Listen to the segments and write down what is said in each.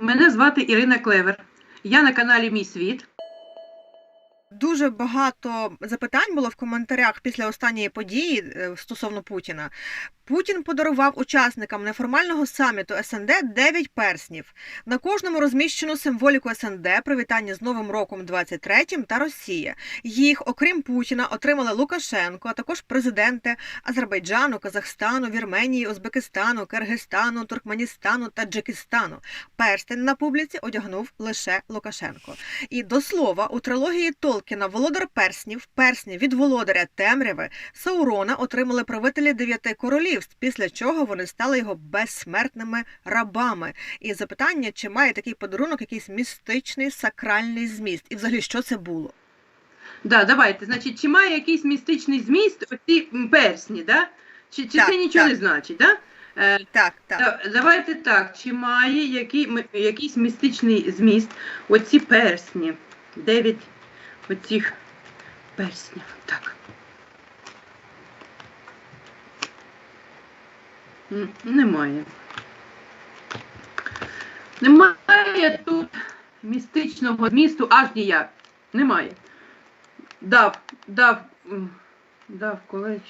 Мене звати Ірина Клевер. Я на каналі Мій світ. Дуже багато запитань було в коментарях після останньої події е, стосовно Путіна. Путін подарував учасникам неформального саміту СНД 9 перснів. На кожному розміщено символіку СНД, привітання з Новим роком 23-м та Росія. Їх, окрім Путіна, отримали Лукашенко, а також президенти Азербайджану, Казахстану, Вірменії, Узбекистану, Киргизстану, Туркменістану та Таджикистану. Перстень на публіці одягнув лише Лукашенко. І до слова, у трилогії Толкіна Володар перснів, персні від володаря темряви Саурона отримали правителі дев'яти королівств, після чого вони стали його безсмертними рабами. І запитання, чи має такий подарунок якийсь містичний сакральний зміст, і взагалі що це було? Да, давайте. Значить, чи має якийсь містичний зміст оці персні, да? Чи, чи Так, це нічого так. не значить? Да? Е, Так, так. давайте так. Чи має який, якийсь містичний зміст оці персні? Дев'ять оцих перснів. Так. Немає. Немає тут містичного змісту аж ніяк. Немає. Дав, дав, дав колеч.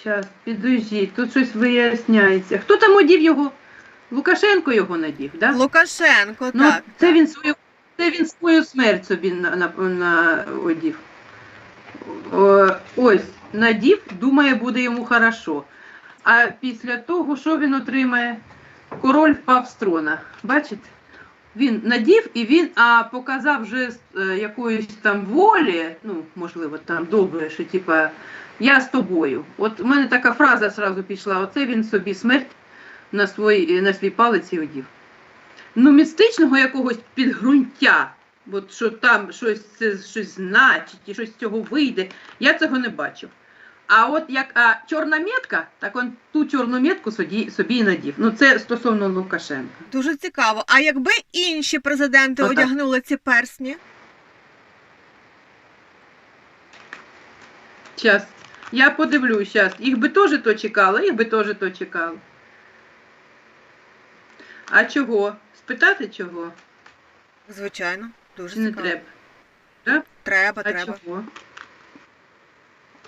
Щас, підождіть, тут щось виясняється. Хто там одів його? Лукашенко його надів, да? Лукашенко, Ну, так. це так. він свою, це він свою смерть собі на, на, на одів. О, ось, надів, думає, буде йому хорошо. А після того, що він отримає? Король впав з трона. Бачите? Він надів і він а, показав жест е, якоїсь там волі, ну, можливо, там добре, що типа я з тобою. От у мене така фраза зразу пішла: оце він собі смерть на свій, на свій палець і одів. Ну, містичного якогось підґрунтя, от що там щось, це щось значить і щось з цього вийде, я цього не бачив. А от як а, чорна метка, так он ту чорну метку собі, собі і надів. Ну, це стосовно Лукашенка. Дуже цікаво. А якби інші президенти Отак. одягнули ці персні? Час. Я подивлюсь зараз. Їх би теж то чекали, їх би теж то чекали. А чого? Спитати чого? Звичайно, дуже Чи не цікаво. треба? Треба, А треба. чого?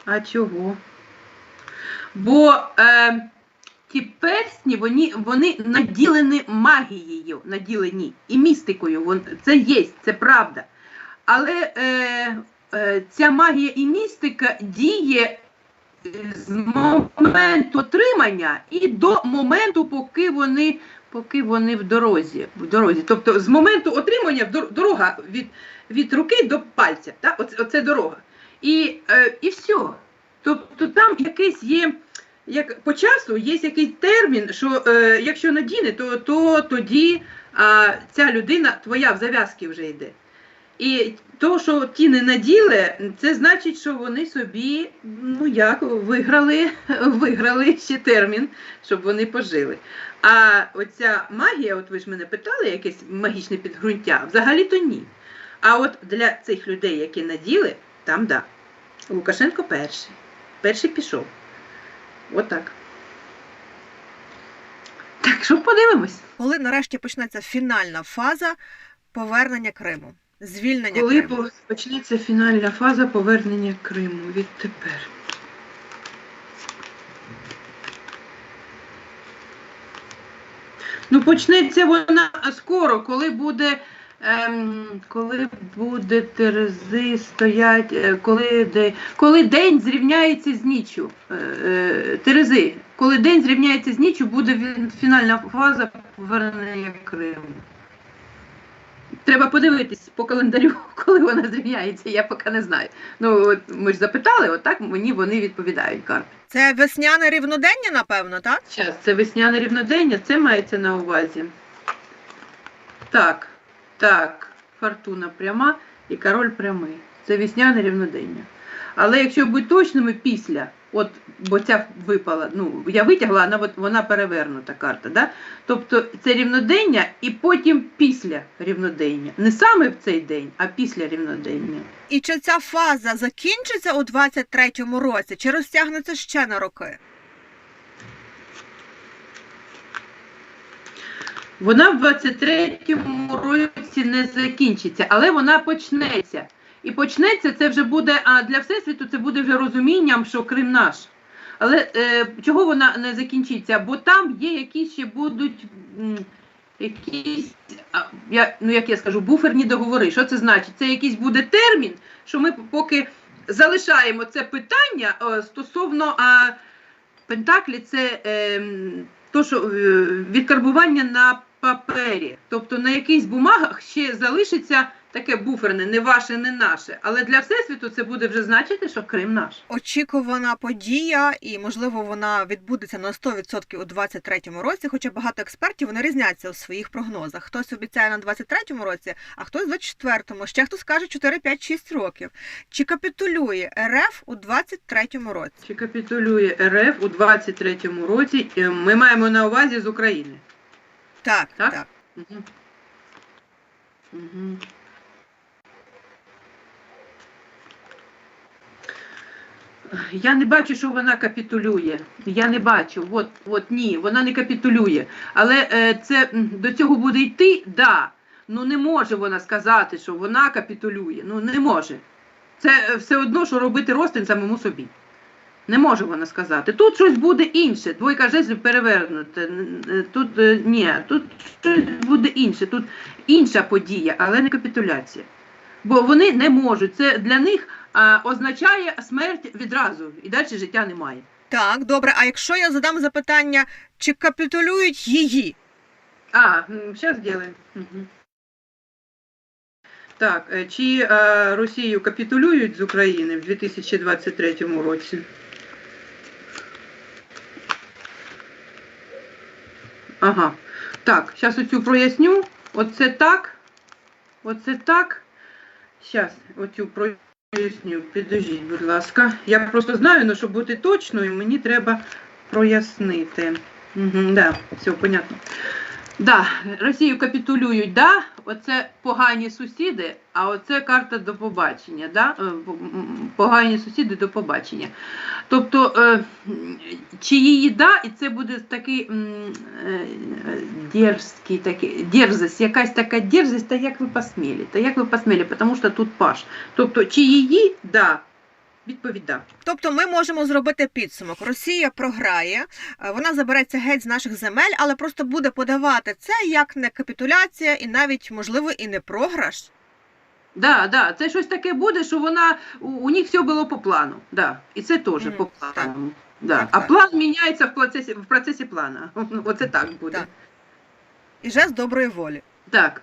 А чого? Бо е, ті персні, вони, вони наділені магією, наділені і містикою. Вон, це є, це правда. Але е, е, ця магія і містика діє е, з моменту отримання і до моменту, поки вони, поки вони в дорозі. В дорозі. Тобто з моменту отримання дорога від, від руки до пальця. Так? Оце, оце дорога. І, е, і все. Тобто там якийсь є, як по часу є якийсь термін, що е, якщо надіне, то, то тоді а, ця людина твоя в зав'язки вже йде. І то, що ті не наділи, це значить, що вони собі, ну як, виграли, виграли ще термін, щоб вони пожили. А оця магія, от ви ж мене питали, якесь магічне підґрунтя, взагалі-то ні. А от для цих людей, які наділи, там да. Лукашенко перший. Перший пішов. Отак. Так, що подивимось. Коли нарешті почнеться фінальна фаза повернення Криму, звільнення Коли Криму. почнеться фінальна фаза повернення Криму відтепер? Ну, почнеться вона скоро, коли буде. Ем, коли буде Терези стоять, е, коли, де, коли день зрівняється з ніччю. Е, е, Терези, коли день зрівняється з ніччю, буде фінальна фаза повернення Криму. Треба подивитись по календарю, коли вона зрівняється, я поки не знаю. Ну, от ми ж запитали, отак мені вони відповідають карти. Це весняне рівнодення, напевно, так? Зараз, це весняне рівнодення, це мається на увазі. Так, так, фортуна пряма і король прямий. Це весняне рівнодення. Але якщо бути точними, після, от, бо ця випала, ну, я витягла, вона, вона перевернута карта. Да? Тобто це рівнодення і потім після рівнодення. Не саме в цей день, а після рівнодення. І чи ця фаза закінчиться у 23-му році, чи розтягнеться ще на роки? Вона в 23-му році не закінчиться, але вона почнеться. І почнеться це вже буде, а для Всесвіту це буде вже розумінням, що Крим наш. Але е, чого вона не закінчиться? Бо там є якісь ще будуть м, якісь, а, я, ну як я скажу, буферні договори. Що це значить? Це якийсь буде термін, що ми поки залишаємо це питання е, стосовно а, Пентаклі, це е, то, що е, відкарбування на папері. Тобто на якихось бумагах ще залишиться таке буферне, не ваше, не наше. Але для Всесвіту це буде вже значити, що Крим наш. Очікувана подія, і можливо вона відбудеться на 100% у 23-му році. Хоча багато експертів вони різняться у своїх прогнозах. Хтось обіцяє на 23-му році, а хтось 24-му. Ще хтось каже 4, 5, 6 років. Чи капітулює РФ у 23-му році? Чи капітулює РФ у 23-му році? Е, Ми маємо на увазі з України. Так, Так? так. Угу. Угу. Я не бачу, що вона капітулює. Я не бачу. От, от ні, вона не капітулює. Але е, це до цього буде йти, да. Ну не може вона сказати, що вона капітулює. Ну не може. Це е, все одно, що робити розтин самому собі. Не може вона сказати. Тут щось буде інше. Двойка жезлів перевернута. Н- Тут е, ні, тут щось буде інше. Тут інша подія, але не капітуляція. Бо вони не можуть. Це для них а, означає смерть відразу, і далі життя немає. Так, добре. А якщо я задам запитання, чи капітулюють її? А, зараз зробимо. Угу. Так, е, чи е, Росію капітулюють з України в 2023 році? Ага. Так, зараз оцю проясню. Оце так. Оце так. Зараз оцю проясню. Підожіть, будь ласка. Я просто знаю, але щоб бути точною, мені треба прояснити. Угу, да, все, понятно. Да, Росію капітулюють, да, оце погані сусіди, а оце карта до побачення, да? е, погані сусіди до побачення. Тобто, е, чи її да, і це буде такий е, дерзкий, такий, дерзость, якась така дерзость, та як ви посміли, та як ви посміли, тому що тут паш. Тобто, чи її да, відповідь да. Тобто ми можемо зробити підсумок. Росія програє, е, вона забереться геть з наших земель, але просто буде подавати це як не капітуляція, і навіть можливо і не програш. Да, да, це щось таке буде, що вона у, у них все було по плану. Да. І це теж Мгм, по плану. Да. Так, а так. план міняється в процесі, в процесі плана. Оце так буде. Так. І жест доброї волі. Так.